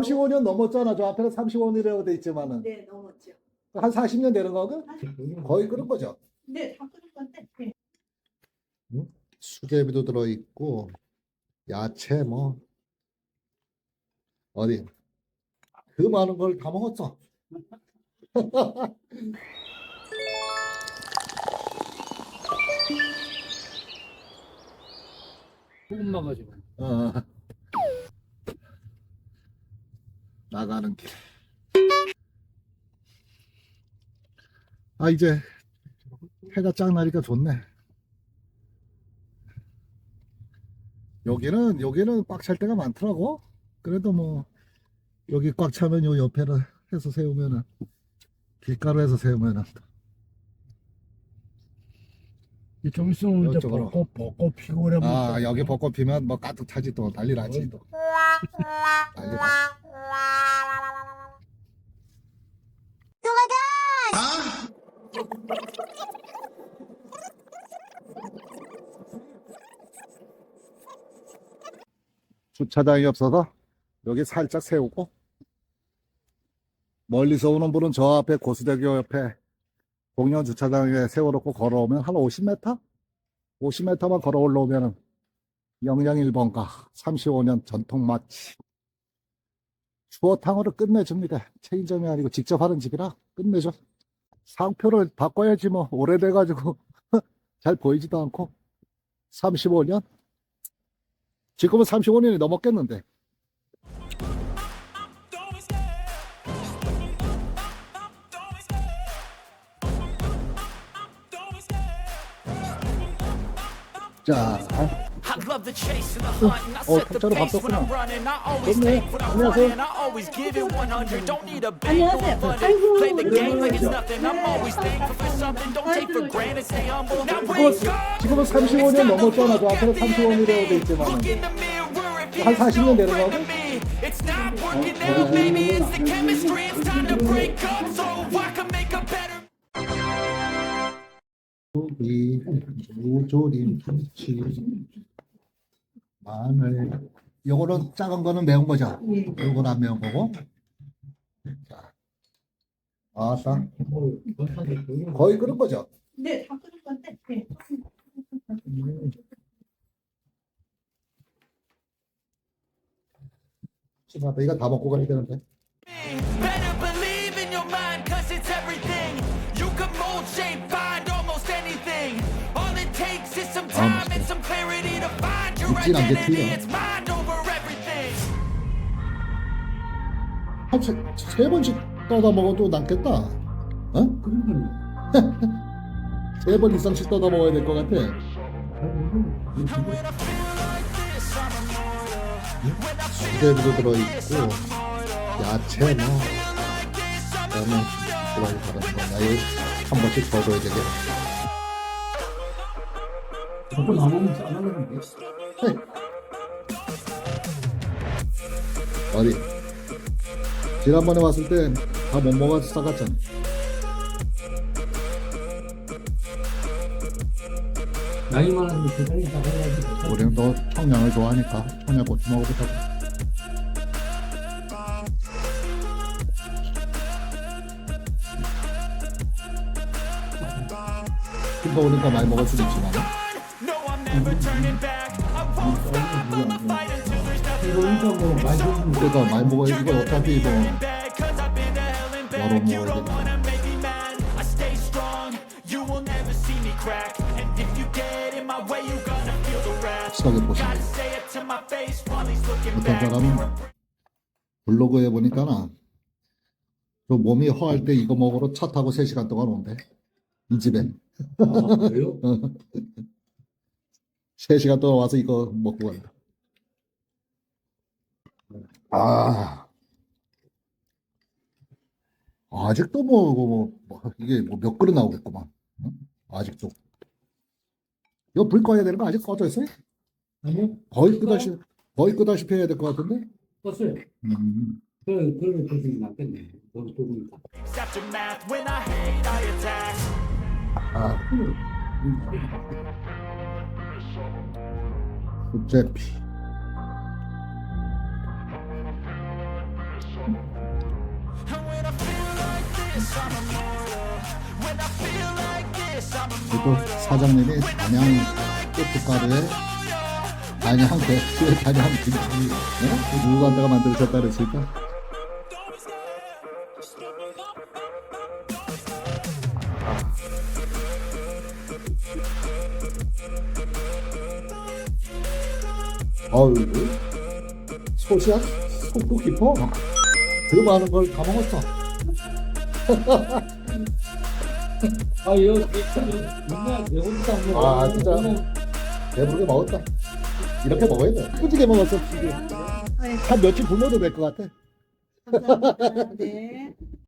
35년 넘었잖아. 저 앞에는 35년이라고 돼 있지만은 네, 넘었죠. 한 40년 되는 거가 거의 그런 거죠. 네, 다 끊을 건데. 네. 수제비도 들어 있고 야채 뭐 어디 그 많은 걸 다 먹었어. 조금만 가지고. 어. 나가는 길. 아 이제 해가 쫙 나니까 좋네. 여기는 여기는 꽉 찰 때가 많더라고. 그래도 뭐 여기 꽉 차면 요 옆에를 해서 세우면은 길가로 해서 세우면은 좀 있으면 이제 이쪽으로. 벚꽃, 벚꽃 피고 그러면. 아 여기 벚꽃 피면 뭐 가득 차지 또 난리 나지 또. 난리 나. 주차장이 없어서 여기 살짝 세우고 멀리서 오는 분은 저 앞에 고수대교 옆에 공영 주차장에 세워놓고 걸어오면 한 50m? 50m만 걸어 올라오면은 영양 1번가 35년 전통 맛집 추어탕으로 끝내줍니다. 체인점이 아니고 직접 하는 집이라 끝내줘. 상표를 바꿔야지 뭐 오래돼가지고 잘 보이지도 않고 35년? 지금은 35년이 넘었겠는데 자 I love the chase and the hunt, and I 어, set the 갑자기 pace when I'm 바뀌었구나. running. I always 좋네. think when I'm 안녕하세요. running, I always give it 100. Don't need a bank or 안녕하세요. money. 아이고, Play the game like it's 오랜만이죠. nothing. I'm always thankful for something. Don't take for granted. Stay humble. Now 지금은, wake up. 지금은 35년 넘었잖아. 저 앞에는 35년이라고 돼 있지만 Look in the mirror if you 한 40년 되는 friend 거고? of me. It's not working out, maybe it's the chemistry. It's time to break up so I can make a better. 이 무조림 김치 마늘 요거는 작은 거는 매운 거죠 예. 요거는 안 매운 거고 자 아따 거의 그런 거죠 네, 다 끊을 건데. 네. 지금 이거 다 먹고 가야 되는데 믿진 않겠지요. identity. It's mind over everything. 한세 번씩 떠다 먹어도 남겠다 어? 세번 이상씩 떠다 먹어야 될 것 같아 수제비도 들어있고 immortal. 야채 뭐 그다음에 들어가기 바랍니다 나 이거 한 번씩 적어야 되겠네 벚꽃 나무는 싸나는데. 어디? 지난번에 왔을 때다못 먹어서 싸갔잖아. 나이 많은데 세상이 다 해야지. 우리는 또 청량을 좋아하니까 청양 고추 먹어보자고. 큰 거니까 많이 먹을 수도 있지만 No, 이거 일단 뭐 많이 좀 그러니까 많이 먹어야 이거 어차피 뭐. You 먹어야 wrath. 시각에 보시면 어떤. 사람은 블로그에 보니까는 저 몸이 허할 때 이거 먹으러 차 타고 3시간 동안 온대. 이 집에. 아, 그래요? 3시간 동안 와서 이거 먹고 간다. 아. 아직도 뭐, 뭐, 뭐, 뭐, 이게 뭐 몇 그릇 나오겠구만. 응? 아직도. 이거 불 꺼야 되는 거 아직 꺼져 있어요? 아니요? 거의 끄다시, 거의 끄다시피 해야 될 것 같은데? 떴어요. 음. 그, 그러면 I hate, I attack. 아. 수 I'm 그리고. 사장님이 단양 고춧가루에 단양 배추에 단양 김치 어? 누구 간다가 만들어졌다 그랬을까? 어우 소시야? 속도 깊어? 그 많은 걸 다 먹었어. 아, 이거 맨날 거. 아, 진짜. 배부르게 먹었다. 이렇게 먹어야 돼. 꾸지게 먹었어 지금 네, 한 며칠 굶어도 될 것 같아. 감사합니다. 네.